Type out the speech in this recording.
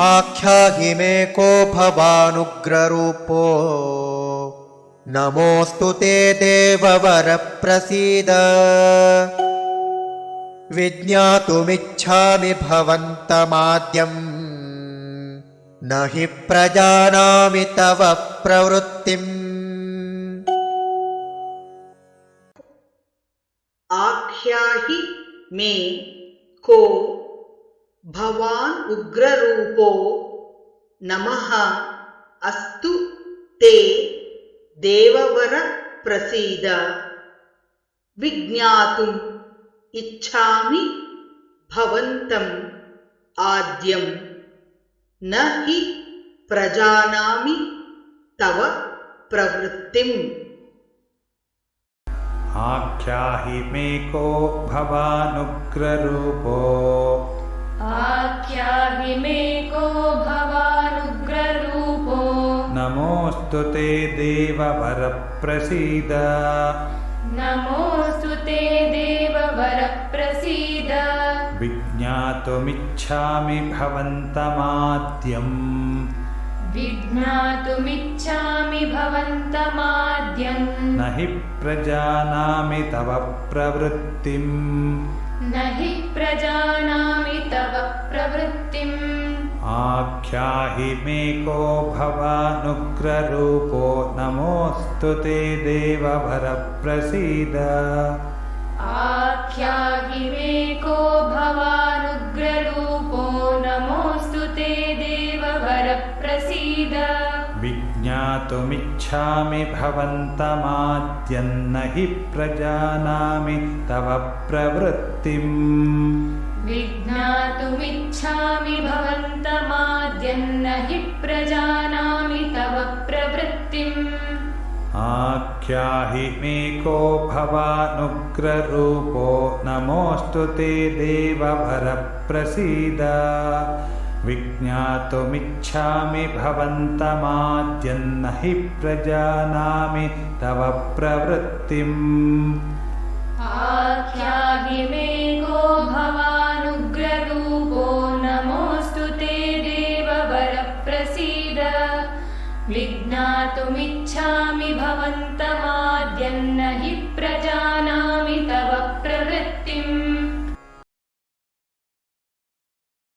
आख्याहि मे को भवानुग्ररूपो। नमोऽस्तु ते देववरप्रसीद। विज्ञातुमिच्छामि भवन्तमाद्यम्। न हि प्रजानामि तव प्रवृत्तिम्। आख्याहि मे को भवान् उग्ररूपो नमः अस्तु ते देववर प्रसीद। विज्ञातुम् इच्छामि भवन्तम् आद्यम्। न हि प्रजानामि तव प्रवृत्तिम्। आख्याहि मे को भवानुग्ररूपो आख्याहि मे को भवानुग्ररूपो। नमोऽस्तु ते देववरप्रसीद। नमोऽस्तु ते देववरप्रसीद। विज्ञातुमिच्छामि भवन्तमाद्यम्। विज्ञातुमिच्छामि भवन्तमाद्यम्। न हि प्रजानामि तव प्रवृत्तिम्। न हि प्रजानामि आख्याहि मे को भवानुग्ररूपो। नमोऽस्तु ते देववरप्रसीद आख्याहि मे को भवानुग्ररूपो। नमोऽस्तु ते देववरप्रसीद विज्ञातुमिच्छामि भवन्तमाद्यन्न हि प्रजानामि तव प्रवृत्तिम् प्रवृत्तिम् आख्याहि मे को भवानुग्ररूपो। नमोऽस्तु ते देववरप्रसीद विज्ञातुमिच्छामि भवन्तमाद्यन्न हि प्रजानामि तव प्रवृत्तिम् विज्ञातुमिच्छामि भवन्तमाद्यन्न हि प्रजानामि